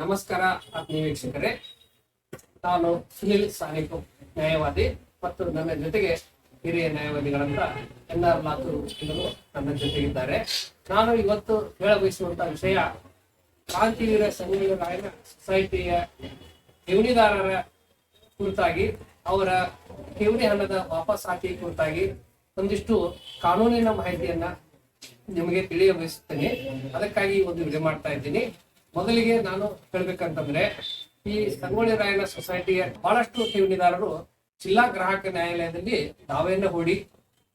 ನಮಸ್ಕಾರ ಆತ್ಮೀಯ ವೀಕ್ಷಕರೇ. ನಾನು ಸುನಿಲ್ ಸಾನಿಕು, ನ್ಯಾಯವಾದಿ ಮತ್ತು ನನ್ನ ಜೊತೆಗೆ ಹಿರಿಯ ನ್ಯಾಯವಾದಿಗಳಂತ ಎನ್ ಆರ್ ಮಾತು ನನ್ನ ಜೊತೆಗಿದ್ದಾರೆ. ನಾನು ಇವತ್ತು ಹೇಳಬಯಸುವಂತ ವಿಷಯ ಕ್ರಾಂತಿವೀರ ಸಂಗೊಳ್ಳಿ ರಾಯನ ಸೊಸೈಟಿಯ ಠೇವಣಿದಾರರ ಕುರಿತಾಗಿ, ಅವರ ಠೇವಣಿ ಹಣದ ವಾಪಸ್ ಹಾಕಿ ಕುರಿತಾಗಿ ಒಂದಿಷ್ಟು ಕಾನೂನಿನ ಮಾಹಿತಿಯನ್ನ ನಿಮಗೆ ತಿಳಿಯ ಬಯಸುತ್ತೇನೆ ಅದಕ್ಕಾಗಿ ಒಂದು ವಿಡಿಯೋ ಮಾಡ್ತಾ ಇದ್ದೀನಿ. ಮೊದಲಿಗೆ ನಾನು ಹೇಳ್ಬೇಕಂತಂದ್ರೆ ಈ ಸಂಗೊಳ್ಳಿ ರಾಯಣ್ಣ ಸೊಸೈಟಿಯ ಬಹಳಷ್ಟು ಠೇವಣಿದಾರರು ಜಿಲ್ಲಾ ಗ್ರಾಹಕ ನ್ಯಾಯಾಲಯದಲ್ಲಿ ದಾವೆಯನ್ನು ಹೂಡಿ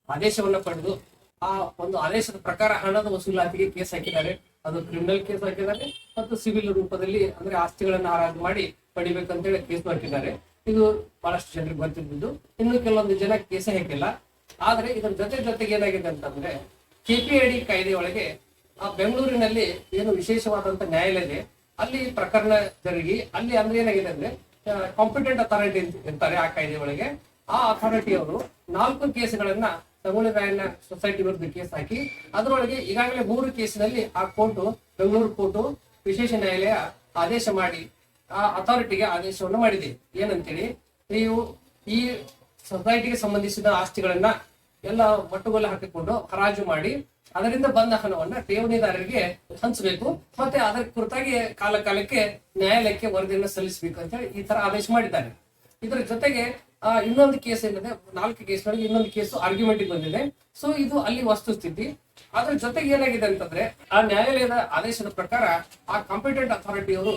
ಆದೇಶವನ್ನ ಪಡೆದು ಆ ಒಂದು ಆದೇಶದ ಪ್ರಕಾರ ಹಣದ ವಸೂಲಾತಿಗೆ ಕೇಸ್ ಹಾಕಿದ್ದಾರೆ. ಅದು ಕ್ರಿಮಿನಲ್ ಕೇಸ್ ಹಾಕಿದ್ದಾರೆ ಮತ್ತು ಸಿವಿಲ್ ರೂಪದಲ್ಲಿ ಅಂದ್ರೆ ಆಸ್ತಿಗಳನ್ನ ಹರಾಜು ಮಾಡಿ ಪಡಿಬೇಕಂತೇಳಿ ಕೇಸ್ ಹಾಕಿದ್ದಾರೆ. ಇದು ಬಹಳಷ್ಟು ಜನರಿಗೆ ಗೊತ್ತಿದ್ದು ಇನ್ನು ಕೆಲವೊಂದು ಜನ ಕೇಸೇ ಹಾಕಿಲ್ಲ. ಆದ್ರೆ ಇದರ ಜೊತೆ ಜೊತೆಗೆ ಏನಾಗಿದೆ ಅಂತಂದ್ರೆ ಕೆಪಿಐಡಿ ಕಾಯ್ದೆ ಒಳಗೆ ಆ ಬೆಂಗಳೂರಿನಲ್ಲಿ ಏನು ವಿಶೇಷವಾದಂತ ನ್ಯಾಯಾಲಯ ಇದೆ ಅಲ್ಲಿ ಪ್ರಕರಣ ಜರುಗಿ, ಅಲ್ಲಿ ಅಂದ್ರೆ ಏನಾಗಿದೆ ಅಂದ್ರೆ ಕಾಂಪಿಟೆಂಟ್ ಅಥಾರಿಟಿ ಇರ್ತಾರೆ ಆ ಕಾಯ್ದೆ ಒಳಗೆ. ಆ ಅಥಾರಿಟಿ ಅವರು ನಾಲ್ಕು ಕೇಸ್ಗಳನ್ನ ತಗೊಳ್ಳಿ ರಾಯಣ್ಣ ಸೊಸೈಟಿ ವಿರುದ್ಧ ಕೇಸ್ ಹಾಕಿ, ಅದರೊಳಗೆ ಈಗಾಗಲೇ ಮೂರು ಕೇಸಿನಲ್ಲಿ ಆ ಕೋರ್ಟು, ಬೆಂಗಳೂರು ಕೋರ್ಟು ವಿಶೇಷ ನ್ಯಾಯಾಲಯ ಆದೇಶ ಮಾಡಿ, ಆ ಅಥಾರಿಟಿಗೆ ಆದೇಶವನ್ನು ಮಾಡಿದೆ. ಏನಂತೇಳಿ, ನೀವು ಈ ಸೊಸೈಟಿಗೆ ಸಂಬಂಧಿಸಿದ ಆಸ್ತಿಗಳನ್ನ ಎಲ್ಲ ಮಟ್ಟುಗೋಲು ಹಾಕಿಕೊಂಡು ಹರಾಜು ಮಾಡಿ ಅದರಿಂದ ಬಂದ ಹಣವನ್ನ ಠೇವಣಿದಾರರಿಗೆ ಹಂಚಬೇಕು. ಮತ್ತೆ ಅದರ ಕುರಿತಾಗಿ ಕಾಲ ಕಾಲಕ್ಕೆ ನ್ಯಾಯಾಲಯಕ್ಕೆ ವರದಿಯನ್ನು ಸಲ್ಲಿಸಬೇಕು ಅಂತ ಹೇಳಿ ಈ ತರ ಆದೇಶ ಮಾಡಿದ್ದಾರೆ. ಇದರ ಜೊತೆಗೆ ಆ, ಇನ್ನೊಂದು ಕೇಸ್ ಏನಿದೆ ನಾಲ್ಕು ಕೇಸ್ನಲ್ಲಿ ಇನ್ನೊಂದು ಕೇಸು ಆರ್ಗ್ಯುಮೆಂಟ್ ಬಂದಿದೆ. ಸೊ ಇದು ಅಲ್ಲಿ ವಸ್ತುಸ್ಥಿತಿ. ಅದ್ರ ಜೊತೆಗೆ ಏನಾಗಿದೆ ಅಂತಂದ್ರೆ ಆ ನ್ಯಾಯಾಲಯದ ಆದೇಶದ ಪ್ರಕಾರ ಆ ಕಾಂಪಿಟೆಂಟ್ ಅಥಾರಿಟಿಯವರು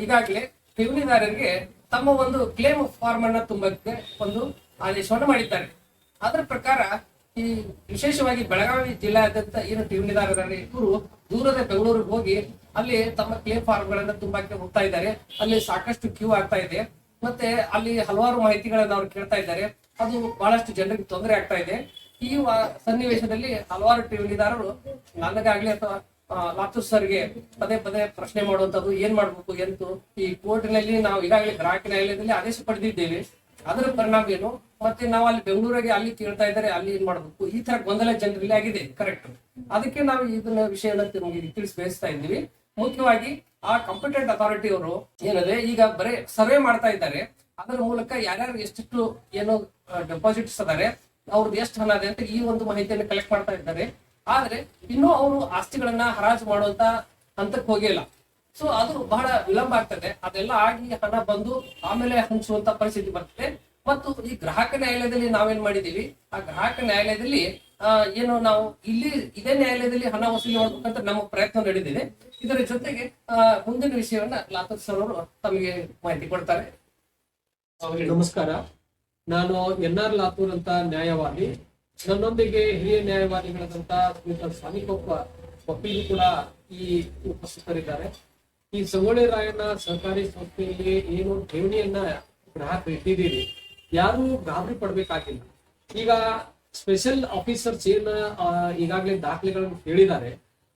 ಈಗಾಗಲೇ ಠೇವಣಿದಾರರಿಗೆ ತಮ್ಮ ಒಂದು ಕ್ಲೇಮ್ ಫಾರ್ಮ್ ಅನ್ನ ತುಂಬಕ್ಕೆ ಒಂದು ಆದೇಶವನ್ನು ಮಾಡಿದ್ದಾರೆ. ಅದರ ಪ್ರಕಾರ ಈ ವಿಶೇಷವಾಗಿ ಬೆಳಗಾವಿ ಜಿಲ್ಲಾದ್ಯಂತ ಏನು ಠೇವಣಿದಾರರಲ್ಲಿ ಇವರು ದೂರದ ಬೆಂಗಳೂರಿಗೆ ಹೋಗಿ ಅಲ್ಲಿ ತಮ್ಮ ಕ್ಲೇ ಫಾರ್ಮ್ ಗಳನ್ನ ತುಂಬಾಕೆ ಹೋಗ್ತಾ ಇದ್ದಾರೆ. ಅಲ್ಲಿ ಸಾಕಷ್ಟು ಕ್ಯೂ ಆಗ್ತಾ ಇದೆ. ಮತ್ತೆ ಅಲ್ಲಿ ಹಲವಾರು ಮಾಹಿತಿಗಳನ್ನ ಅವ್ರು ಕೇಳ್ತಾ ಇದ್ದಾರೆ. ಅದು ಬಹಳಷ್ಟು ಜನರಿಗೆ ತೊಂದರೆ ಆಗ್ತಾ ಇದೆ. ಈ ಸನ್ನಿವೇಶದಲ್ಲಿ ಹಲವಾರು ಠೇವಣಿದಾರರು ನನಗಾಗ್ಲಿ ಅಥವಾ ಆ, ಲಾತೂರ್ ಸರ್ಗೆ ಪದೇ ಪದೇ ಪ್ರಶ್ನೆ ಮಾಡುವಂತದ್ದು ಏನ್ ಮಾಡ್ಬೇಕು ಎಂತು ಈ ಕೋರ್ಟಿನಲ್ಲಿ ನಾವು ಈಗಾಗಲೇ ಗ್ರಾಹಕ ನ್ಯಾಯಾಲಯದಲ್ಲಿ ಆದೇಶ ಪಡೆದಿದ್ದೇವೆ. ಅದರ ಪರಿಣಾಮ ಏನು? ಮತ್ತೆ ನಾವು ಅಲ್ಲಿ ಬೆಂಗಳೂರಿಗೆ ಅಲ್ಲಿ ಕೇಳ್ತಾ ಇದ್ದಾರೆ, ಅಲ್ಲಿ ಏನ್ ಮಾಡ್ಬೇಕು? ಈ ತರ ಗೊಂದಲ ಜನರಲ್ಲಿ ಆಗಿದೆ ಕರೆಕ್ಟ್ ಅದಕ್ಕೆ ನಾವು ಇದನ್ನ ವಿಷಯನ ನಿಮಗೆ ತಿಳಿಸಿ ಬಯಸ್ತಾ ಇದ್ದೀವಿ. ಮುಖ್ಯವಾಗಿ ಆ ಕಾಂಪಿಟೆಂಟ್ ಅಥಾರಿಟಿ ಅವರು ಏನಂದ್ರೆ ಈಗ ಬರೀ ಸರ್ವೆ ಮಾಡ್ತಾ ಇದ್ದಾರೆ. ಅದರ ಮೂಲಕ ಯಾರ್ಯಾರು ಎಷ್ಟು ಏನು ಡೆಪಾಸಿಟ್ಸ್ ಅದಾರೆ ಅವ್ರದ್ದು ಎಷ್ಟು ಹಣ ಇದೆ ಅಂತ ಈ ಒಂದು ಮಾಹಿತಿಯನ್ನು ಕಲೆಕ್ಟ್ ಮಾಡ್ತಾ ಇದ್ದಾರೆ. ಆದ್ರೆ ಇನ್ನೂ ಅವರು ಆಸ್ತಿಗಳನ್ನ ಹರಾಜು ಮಾಡುವಂತ ಹಂತಕ್ಕೆ ಹೋಗಿಲ್ಲ ಸೊ ಅದು ಬಹಳ ವಿಳಂಬ ಆಗ್ತದೆ. ಅದೆಲ್ಲ ಆಗಿ ಹಣ ಬಂದು ಆಮೇಲೆ ಹಂಚುವಂತ ಪರಿಸ್ಥಿತಿ ಬರ್ತದೆ. ಮತ್ತು ಈ ಗ್ರಾಹಕ ನ್ಯಾಯಾಲಯದಲ್ಲಿ ನಾವೇನ್ ಮಾಡಿದೀವಿ ಆ ಗ್ರಾಹಕ ನ್ಯಾಯಾಲಯದಲ್ಲಿ ಏನು ನಾವು ಇಲ್ಲಿ ಇದೇ ನ್ಯಾಯಾಲಯದಲ್ಲಿ ಹಣ ವಸೂಲಿ ಮಾಡ್ಬೇಕಂತ ನಮ್ಮ ಪ್ರಯತ್ನ ನಡೆದಿದೆ. ಇದರ ಜೊತೆಗೆ ಮುಂದಿನ ವಿಷಯವನ್ನ ಲಾತೂರ್ ಸರ್ ಅವರು ತಮಗೆ ಮಾಹಿತಿ ಕೊಡ್ತಾರೆ. ನಮಸ್ಕಾರ. ನಾನು ಎನ್ ಆರ್ ಲಾತೂರ್ ಅಂತ ನ್ಯಾಯವಾದಿ. ನನ್ನೊಂದಿಗೆ ಹಿರಿಯ ನ್ಯಾಯವಾದಿಗಳಾದಂತಹ ಸ್ವಾಮಿ ಕೊಪ್ಪ ಕೂಡ ಈ ಉಪಸ್ಥಿತರಿದ್ದಾರೆ. ಈ ಸಂಗೊಳ್ಳಿ ರಾಯಣ್ಣ ಸಹಕಾರಿ ಸಂಸ್ಥೆಯಲ್ಲಿ ಏನು ಠೇವಣಿಯನ್ನ ಗ್ರಾಹಕರು ಇಟ್ಟಿದ್ದೀರಿ ಯಾರು ಗಾಬರಿ ಪಡ್ಬೇಕಾಗಿಲ್ಲ. ಈಗ ಸ್ಪೆಷಲ್ ಆಫೀಸರ್ಸ್ ಏನ ಈಗಾಗಲೇ ದಾಖಲೆಗಳನ್ನು ಕೇಳಿದ್ದಾರೆ.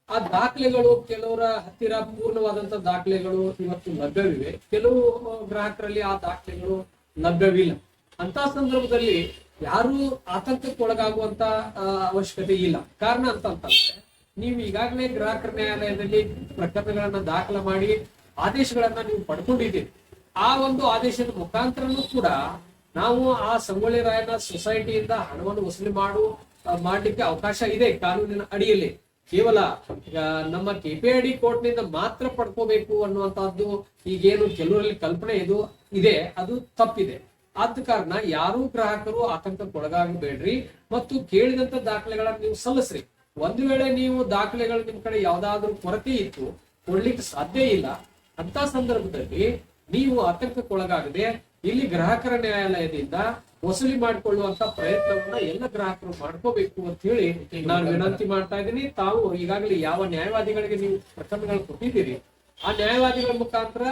ಆ ದಾಖಲೆಗಳು ಕೆಲವರ ಹತ್ತಿರ ಪೂರ್ಣವಾದಂತ ದಾಖಲೆಗಳು ಇವತ್ತು ಲಭ್ಯವಿವೆ. ಕೆಲವು ಗ್ರಾಹಕರಲ್ಲಿ ಆ ದಾಖಲೆಗಳು ಲಭ್ಯವಿಲ್ಲ. ಅಂತ ಸಂದರ್ಭದಲ್ಲಿ ಯಾರು ಆತಂಕಕ್ಕೆ ಒಳಗಾಗುವಂತ ಆ, ಅವಶ್ಯಕತೆ ಇಲ್ಲ. ಕಾರಣ ಅಂತಂತಂದ್ರೆ ನೀವು ಈಗಾಗಲೇ ಗ್ರಾಹಕರ ನ್ಯಾಯಾಲಯದಲ್ಲಿ ಪ್ರಕರಣಗಳನ್ನ ದಾಖಲ ಮಾಡಿ ಆದೇಶಗಳನ್ನ ನೀವು ಪಡ್ಕೊಂಡಿದ್ದೀರಿ. ಆ ಒಂದು ಆದೇಶದ ಮುಖಾಂತರನೂ ಕೂಡ ನಾವು ಆ ಸಂಗೊಳ್ಳಿ ರಾಯನ ಸೊಸೈಟಿಯಿಂದ ಹಣವನ್ನು ವಸೂಲಿ ಮಾಡು ಮಾಡಲಿಕ್ಕೆ ಅವಕಾಶ ಇದೆ ಕಾನೂನಿನ ಅಡಿಯಲ್ಲಿ. ಕೇವಲ ನಮ್ಮ ಕೆಪಿಐಡಿ ಕೋರ್ಟ್ನಿಂದ ಮಾತ್ರ ಪಡ್ಕೋಬೇಕು ಅನ್ನುವಂತಹದ್ದು ಈಗೇನು ಕೆಲವರಲ್ಲಿ ಕಲ್ಪನೆ ಇದು, ಇದೆ, ಅದು ತಪ್ಪಿದೆ. ಆದ ಕಾರಣ ಯಾರೂ ಗ್ರಾಹಕರು ಆತಂಕಕ್ಕೆ ಒಳಗಾಗಬೇಡ್ರಿ ಮತ್ತು ಕೇಳಿದಂತ ದಾಖಲೆಗಳನ್ನು ನೀವು ಸಲ್ಲಿಸ್ರಿ. ಒಂದು ವೇಳೆ ನೀವು ದಾಖಲೆಗಳು ನಿಮ್ಮ ಕಡೆ ಯಾವ್ದಾದ್ರು ಕೊರತೆ ಇತ್ತು, ಕೊಡ್ಲಿಕ್ಕೆ ಸಾಧ್ಯ ಇಲ್ಲ, ಅಂತ ಸಂದರ್ಭದಲ್ಲಿ ನೀವು ಆತಂಕಕ್ಕೊಳಗಾಗದೆ ಇಲ್ಲಿ ಗ್ರಾಹಕರ ನ್ಯಾಯಾಲಯದಿಂದ ವಸೂಲಿ ಮಾಡಿಕೊಳ್ಳುವಂತ ಪ್ರಯತ್ನವನ್ನ ಎಲ್ಲ ಗ್ರಾಹಕರು ಮಾಡ್ಕೋಬೇಕು ಅಂತ ಹೇಳಿ ನಾನು ವಿನಂತಿ ಮಾಡ್ತಾ ಇದ್ದೀನಿ. ತಾವು ಈಗಾಗಲೇ ಯಾವ ನ್ಯಾಯವಾದಿಗಳಿಗೆ ನೀವು ಪ್ರಕರಣಗಳು ಕೊಟ್ಟಿದ್ದೀರಿ, ಆ ನ್ಯಾಯವಾದಿಗಳ ಮುಖಾಂತರ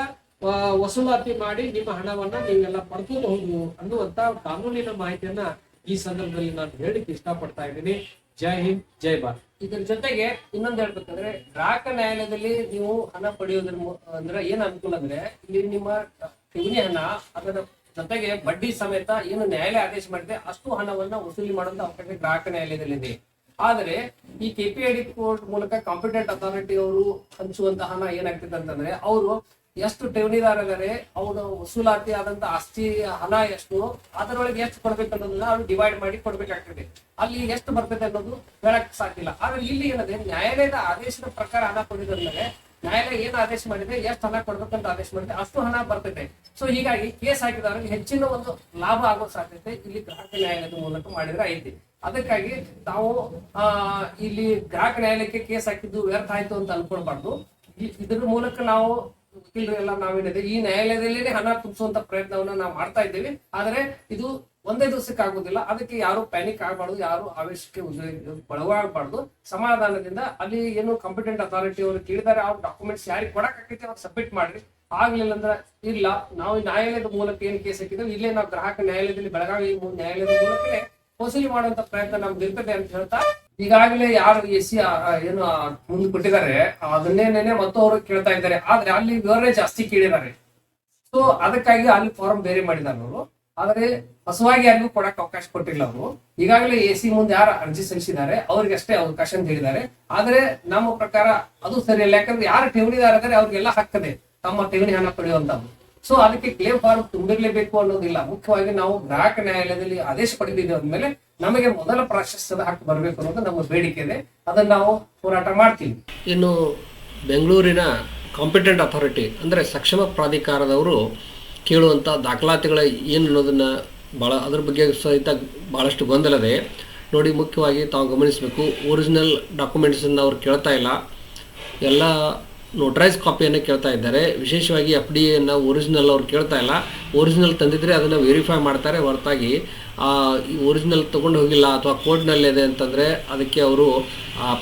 ವಸೂಲಾತಿ ಮಾಡಿ ನಿಮ್ಮ ಹಣವನ್ನ ನೀವೆಲ್ಲ ಪಡ್ಕೋಬಹುದು ಅನ್ನುವಂತ ಕಾನೂನಿನ ಮಾಹಿತಿಯನ್ನ ಈ ಸಂದರ್ಭದಲ್ಲಿ ನಾನು ಹೇಳಿಕ್ಕೆ ಇಷ್ಟಪಡ್ತಾ ಇದ್ದೀನಿ. ಜೈ ಹಿಂದ್, ಜೈ ಭಾರತ್. ಇದರ ಜೊತೆಗೆ ಇನ್ನೊಂದು ಹೇಳ್ಬೇಕಂದ್ರೆ ಗ್ರಾಹಕ ನ್ಯಾಯಾಲಯದಲ್ಲಿ ನೀವು ಹಣ ಪಡೆಯೋದ್ರ ಅಂದ್ರೆ ಏನ್ ಅನುಕೂಲ ಅಂದ್ರೆ ಇಲ್ಲಿ ನಿಮ್ಮ ಠೇವಣಿ ಹಣ ಅದರ ಜೊತೆಗೆ ಬಡ್ಡಿ ಸಮೇತ ಏನು ನ್ಯಾಯಾಲಯ ಆದೇಶ ಮಾಡಿದೆ, ಅಷ್ಟು ಹಣವನ್ನ ವಸೂಲಿ ಮಾಡುವಂತ ಅವಕಾಶ ಗ್ರಾಹಕ ನ್ಯಾಯಾಲಯದಲ್ಲಿದೆ. ಆದರೆ ಈ ಕೆಪಿಐಡಿ ಕೋರ್ಟ್ ಮೂಲಕ ಕಾಂಪಿಟೆಂಟ್ ಅಥಾರಿಟಿ ಅವರು ಹಂಚುವಂತ ಹಣ ಏನಾಗ್ತದೆ ಅಂತಂದ್ರೆ, ಅವರು ಎಷ್ಟು ಠೇವಣಿದಾರ ಇದಾರೆ ಅವನು ವಸೂಲಾತಿ ಆದಂತ ಆಸ್ತಿ, ಹಣ ಎಷ್ಟು, ಅದರೊಳಗೆ ಎಷ್ಟು ಕೊಡ್ಬೇಕು ಅನ್ನೋದನ್ನ ಅವ್ರು ಡಿವೈಡ್ ಮಾಡಿ ಕೊಡ್ಬೇಕಾಗ್ತದೆ. ಅಲ್ಲಿ ಎಷ್ಟು ಬರ್ತದೆ ಅನ್ನೋದು ಹೇಳಕ್ ಸಾಧ್ಯ ಆದ್ರೆ ಇಲ್ಲಿ ಏನದೆ, ನ್ಯಾಯಾಲಯದ ಆದೇಶದ ಪ್ರಕಾರ ಹಣ ಕೊಡಿದ್ರೆ ನ್ಯಾಯಾಲಯ ಏನು ಆದೇಶ ಮಾಡಿದೆ, ಎಷ್ಟು ಹಣ ಕೊಡ್ಬೇಕಂತ ಆದೇಶ ಮಾಡಿದೆ, ಅಷ್ಟು ಹಣ ಬರ್ತೈತೆ ಸೊ ಹೀಗಾಗಿ ಕೇಸ್ ಹಾಕಿದವರಿಗೆ ಹೆಚ್ಚಿನ ಒಂದು ಲಾಭ ಆಗೋ ಸಾಧ್ಯತೆ ಇಲ್ಲಿ ಗ್ರಾಹಕ ನ್ಯಾಯಾಲಯದ ಮೂಲಕ ಮಾಡಿದ್ರೆ ಐತಿ. ಅದಕ್ಕಾಗಿ ಆ, ಇಲ್ಲಿ ಗ್ರಾಹಕ ನ್ಯಾಯಾಲಯಕ್ಕೆ ಕೇಸ್ ಹಾಕಿದ್ದು ವ್ಯರ್ಥ ಆಯ್ತು ಅಂತ ಅನ್ಕೊಳ್ಬಾರ್ದು. ಇದ್ರ ಮೂಲಕ ನಾವು ವಕೀಲರು ಎಲ್ಲ ನಾವೇನಿದೆ ಈ ನ್ಯಾಯಾಲಯದಲ್ಲಿನೇ ಹಣ ತುಂಬಿಸುವಂತ ಪ್ರಯತ್ನವನ್ನ ನಾವು ಮಾಡ್ತಾ ಇದ್ದೀವಿ. ಆದರೆ ಇದು ಒಂದೇ ದಿವಸಕ್ಕೆ ಆಗುದಿಲ್ಲ. ಅದಕ್ಕೆ ಯಾರು ಪ್ಯಾನಿಕ್ ಆಗಬಾರ್ದು, ಯಾರು ಆವೇಶಕ್ಕೆ ಒಳಗಾಗಬಾರ್ದು ಸಮಾಧಾನದಿಂದ ಅಲ್ಲಿ ಏನು ಕಾಂಪಿಟೆಂಟ್ ಅಥಾರಿಟಿ ಅವರು ಕೇಳಿದಾರೆ ಅವ್ರ ಡಾಕ್ಯುಮೆಂಟ್ಸ್ ಯಾರಿಗೆ ಕೊಡಕ್ ಆಕೈತಿ ಅವ್ರು ಸಬ್ಮಿಟ್ ಮಾಡ್ರಿ. ಆಗ್ಲಿಲ್ಲ ಅಂದ್ರೆ ಇಲ್ಲ, ನಾವು ನ್ಯಾಯಾಲಯದ ಮೂಲಕ ಏನ್ ಕೇಸ್ ಹಾಕಿದ್ದೇವೆ, ಇಲ್ಲೇ ನಾವು ಗ್ರಾಹಕ ನ್ಯಾಯಾಲಯದಲ್ಲಿ, ಬೆಳಗಾವಿ ನ್ಯಾಯಾಲಯದ ಮೂಲಕ ವಸೂಲಿ ಮಾಡುವಂತ ಪ್ರಯತ್ನ ನಮ್ಗೆ ಇರ್ತದೆ ಅಂತ ಹೇಳ್ತಾ ಈಗಾಗಲೇ ಯಾರು ಎಸ್ ಸಿ ಏನು ಮುಂದೆ ಕೊಟ್ಟಿದ್ದಾರೆ ಅದನ್ನೇನೆ ಮತ್ತು ಅವರು ಕೇಳ್ತಾ ಇದ್ದಾರೆ. ಆದ್ರೆ ಅಲ್ಲಿ ವಿವರಣೆ ಜಾಸ್ತಿ ಕೇಳಿದ್ದಾರೆ. ಸೊ ಅದಕ್ಕಾಗಿ ಅಲ್ಲಿ ಫಾರ್ಮ್ ಬೇರೆ ಮಾಡಿದ್ದಾರೆ ಅವರು. ಆದ್ರೆ ಹೊಸವಾಗಿ ಯಾರಿಗೂ ಕೊಡಕ್ ಅವಕಾಶ ಕೊಟ್ಟಿಲ್ಲ ಅವರು. ಈಗಾಗಲೇ ಎ ಸಿ ಮುಂದೆ ಯಾರು ಅರ್ಜಿ ಸಲ್ಲಿಸಿದ್ದಾರೆ, ಅವ್ರಿಗೆ ಅಷ್ಟೇ ಅವಕಾಶ ಅಂತ ಹೇಳಿದ್ದಾರೆ. ಆದ್ರೆ ನಮ್ಮ ಪ್ರಕಾರ ಅದು ಸರಿಯಲ್ಲ ಯಾಕಂದ್ರೆ ಯಾರು ಠೇವಣಿದಾರ ಇದ್ದಾರೆ ಅವ್ರಿಗೆಲ್ಲ ಹಕ್ಕದೆ. ತಮ್ಮ ಠೇವಣಿ ಹಣ ಪಡೆಯುವಂತದ್ದು ಸೊ ಅದಕ್ಕೆ ಕ್ಲೇಮ್ ಫಾರ್ಮ್ ತುಂಬಿರ್ಲೇಬೇಕು ಅನ್ನೋದಿಲ್ಲ. ಮುಖ್ಯವಾಗಿ ನಾವು ಗ್ರಾಹಕ ನ್ಯಾಯಾಲಯದಲ್ಲಿ ಆದೇಶ ಅಂದ್ಮೇಲೆ ನಮಗೆ ಮೊದಲ ಪ್ರಾಶಸ್ತ್ಯದ ಹಕ್ಕು ಬರಬೇಕು ಅನ್ನೋದು ನಮ್ಮ ಬೇಡಿಕೆ ಇದೆ. ಅದನ್ನ ನಾವು ಹೋರಾಟ ಮಾಡ್ತೀವಿ. ಇನ್ನು ಬೆಂಗಳೂರಿನ ಕಾಂಪಿಟೆಂಟ್ ಅಥಾರಿಟಿ ಅಂದರೆ ಸಕ್ಷಮ ಪ್ರಾಧಿಕಾರದವರು ಕೇಳುವಂಥ ದಾಖಲಾತಿಗಳ ಏನು ಅನ್ನೋದನ್ನು ಭಾಳ ಅದ್ರ ಬಗ್ಗೆ ಸಹಿತ ಭಾಳಷ್ಟು ಗೊಂದಲದೆ ನೋಡಿ, ಮುಖ್ಯವಾಗಿ ತಾವು ಗಮನಿಸಬೇಕು ಒರಿಜಿನಲ್ ಡಾಕ್ಯುಮೆಂಟ್ಸನ್ನು ಅವ್ರು ಕೇಳ್ತಾ ಇಲ್ಲ. ಎಲ್ಲ ನೋಟ್ರೈಸ್ ಕಾಪಿಯನ್ನು ಕೇಳ್ತಾ ಇದ್ದಾರೆ. ವಿಶೇಷವಾಗಿ ಎಫ್ ಡಿ ಎನ್ನು ಒರಿಜಿನಲ್ ಅವ್ರು ಕೇಳ್ತಾ ಇಲ್ಲ. ಒರಿಜಿನಲ್ ತಂದಿದ್ದರೆ ಅದನ್ನು ವೆರಿಫೈ ಮಾಡ್ತಾರೆ. ಹೊರತಾಗಿ ಒರಿಜಿನಲ್ ತೊಗೊಂಡು ಹೋಗಿಲ್ಲ ಅಥವಾ ಕೋರ್ಟ್ನಲ್ಲಿದೆ ಅಂತಂದರೆ ಅದಕ್ಕೆ ಅವರು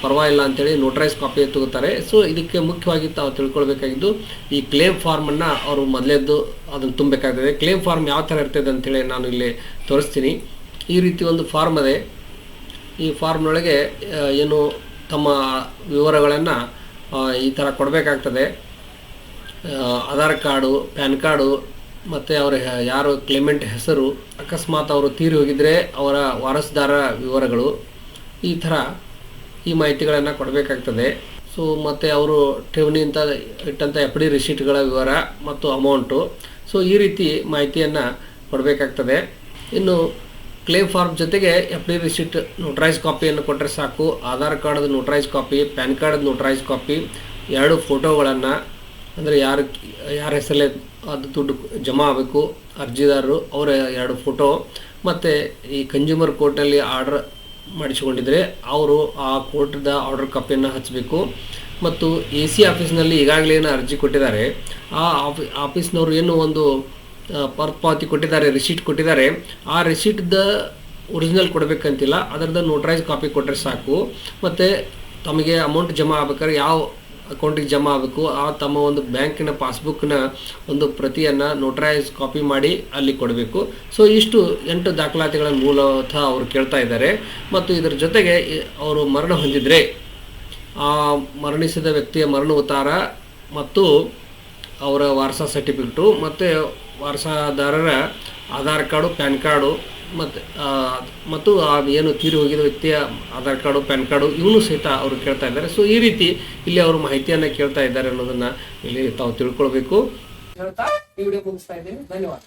ಪರವಾಗಿಲ್ಲ ಅಂತೇಳಿ ನೋಟ್ರೈಸ್ ಕಾಪಿ ತಗೋತಾರೆ. ಸೊ ಇದಕ್ಕೆ ಮುಖ್ಯವಾಗಿ ತಾವು ತಿಳ್ಕೊಳ್ಬೇಕಾಗಿದ್ದು, ಈ ಕ್ಲೇಮ್ ಫಾರ್ಮನ್ನು ಅವರು ಮೊದಲೇದ್ದು ಅದನ್ನು ತುಂಬಬೇಕಾಗ್ತದೆ. ಕ್ಲೇಮ್ ಫಾರ್ಮ್ ಯಾವ ಥರ ಇರ್ತದೆ ಅಂತೇಳಿ ನಾನು ಇಲ್ಲಿ ತೋರಿಸ್ತೀನಿ. ಈ ರೀತಿ ಒಂದು ಫಾರ್ಮ್ ಅದೇ ಈ ಫಾರ್ಮ್ನೊಳಗೆ ಏನು ತಮ್ಮ ವಿವರಗಳನ್ನು ಈ ಥರ ಕೊಡಬೇಕಾಗ್ತದೆ. ಆಧಾರ್ ಕಾರ್ಡು ಪ್ಯಾನ್ ಕಾರ್ಡು ಮತ್ತು ಅವರ ಯಾರು ಕ್ಲೇಮೆಂಟ್ ಹೆಸರು, ಅಕಸ್ಮಾತ್ ಅವರು ತೀರಿ ಹೋಗಿದ್ರೆ ಅವರ ವಾರಸುದಾರ ವಿವರಗಳು, ಈ ಥರ ಈ ಮಾಹಿತಿಗಳನ್ನು ಕೊಡಬೇಕಾಗ್ತದೆ. ಸೊ ಮತ್ತು ಅವರು ಠೇವಣಿ ಅಂತ ಇಟ್ಟಂಥ ಎಫ್ ಡಿ ರಿಸೀಟ್ಗಳ ವಿವರ ಮತ್ತು ಅಮೌಂಟು. ಸೊ ಈ ರೀತಿ ಮಾಹಿತಿಯನ್ನು ಕೊಡಬೇಕಾಗ್ತದೆ. ಇನ್ನು ಕ್ಲೇಮ್ ಫಾರ್ಮ್ ಜೊತೆಗೆ ಎಫ್ ಡಿ ರಿಸಿಟ್ ನೋಟ್ರೈಸ್ ಕಾಪಿಯನ್ನು ಕೊಟ್ಟರೆ ಸಾಕು. ಆಧಾರ್ ಕಾರ್ಡ್ದು ನೋಟ್ರೈಸ್ ಕಾಪಿ ಪ್ಯಾನ್ ಕಾರ್ಡ್ದು ನೋಟ್ರೈಸ್ ಕಾಪಿ ಎರಡು ಫೋಟೋಗಳನ್ನು ಅಂದರೆ ಯಾರು, ಯಾರ ಹೆಸರಲ್ಲೇ ಅದು ದುಡ್ಡು ಜಮಾ ಆಗಬೇಕು, ಅರ್ಜಿದಾರರು ಅವರ ಎರಡು ಫೋಟೋ ಮತ್ತು ಈ ಕನ್ಸ್ಯೂಮರ್ ಕೋರ್ಟಲ್ಲಿ ಆರ್ಡರ್ ಮಾಡಿಸಿಕೊಂಡಿದ್ದರೆ ಅವರು ಆ ಕೋರ್ಟ್ದ ಆರ್ಡರ್ ಕಾಪಿಯನ್ನು ಹಚ್ಚಬೇಕು ಮತ್ತು ಎ ಸಿ ಆಫೀಸ್ನಲ್ಲಿ ಈಗಾಗಲೇ ಏನು ಅರ್ಜಿ ಕೊಟ್ಟಿದ್ದಾರೆ, ಆ ಆಫಿ ಆಫೀಸ್ನವರು ಏನು ಒಂದು ಆ, ಪರಪಾವತಿ ಕೊಟ್ಟಿದ್ದಾರೆ ರಿಸೀಟ್ ಕೊಟ್ಟಿದ್ದಾರೆ. ಆ ರಿಸೀಟ್ದ ಒರಿಜಿನಲ್ ಕೊಡಬೇಕಂತಿಲ್ಲ. ಅದರದ್ದು ನೋಟ್ರೈಸ್ ಕಾಪಿ ಕೊಟ್ಟರೆ ಸಾಕು. ಮತ್ತು ತಮಗೆ ಅಮೌಂಟ್ ಜಮಾ ಆಗ್ಬೇಕಾದ್ರೆ ಯಾವ ಅಕೌಂಟಿಗೆ ಜಮಾ ಆಗಬೇಕು ಆ ತಮ್ಮ ಒಂದು ಬ್ಯಾಂಕಿನ ಪಾಸ್ಬುಕ್ನ ಒಂದು ಪ್ರತಿಯನ್ನು ನೋಟರೈಸ್ ಕಾಪಿ ಮಾಡಿ ಅಲ್ಲಿ ಕೊಡಬೇಕು. ಸೊ ಇಷ್ಟು ಎಂಟು ದಾಖಲಾತಿಗಳ ಮೂಲತಃ ಅವರು ಕೇಳ್ತಾ ಇದ್ದಾರೆ. ಮತ್ತು ಇದರ ಜೊತೆಗೆ ಅವರು ಮರಣ ಹೊಂದಿದರೆ ಆ ಮರಣಿಸಿದ ವ್ಯಕ್ತಿಯ ಮರಣೋತ್ತರ ಮತ್ತು ಅವರ ವಾರಸ ಸರ್ಟಿಫಿಕೇಟು ಮತ್ತು ವಾರಸಾದಾರರ ಆಧಾರ್ ಕಾರ್ಡು, ಪ್ಯಾನ್ ಕಾರ್ಡು ಮತ್ತು ಮತ್ತು ಆ ಏನು ತೀರಿ ಹೋಗಿದ ವ್ಯಕ್ತಿಯ ಆಧಾರ್ ಕಾರ್ಡು, ಪ್ಯಾನ್ ಕಾರ್ಡು ಇವನು ಸಹಿತ ಅವರು ಕೇಳ್ತಾ ಇದ್ದಾರೆ. ಸೊ ಈ ರೀತಿ ಇಲ್ಲಿ ಅವರು ಮಾಹಿತಿಯನ್ನು ಕೇಳ್ತಾ ಇದ್ದಾರೆ ಅನ್ನೋದನ್ನು ಇಲ್ಲಿ ತಾವು ತಿಳ್ಕೊಳ್ಬೇಕು. ಹೇಳ್ತಾ ಈ ವಿಡಿಯೋ ಮುಗಿಸ್ತಾ ಇದ್ದೀನಿ. ಧನ್ಯವಾದ.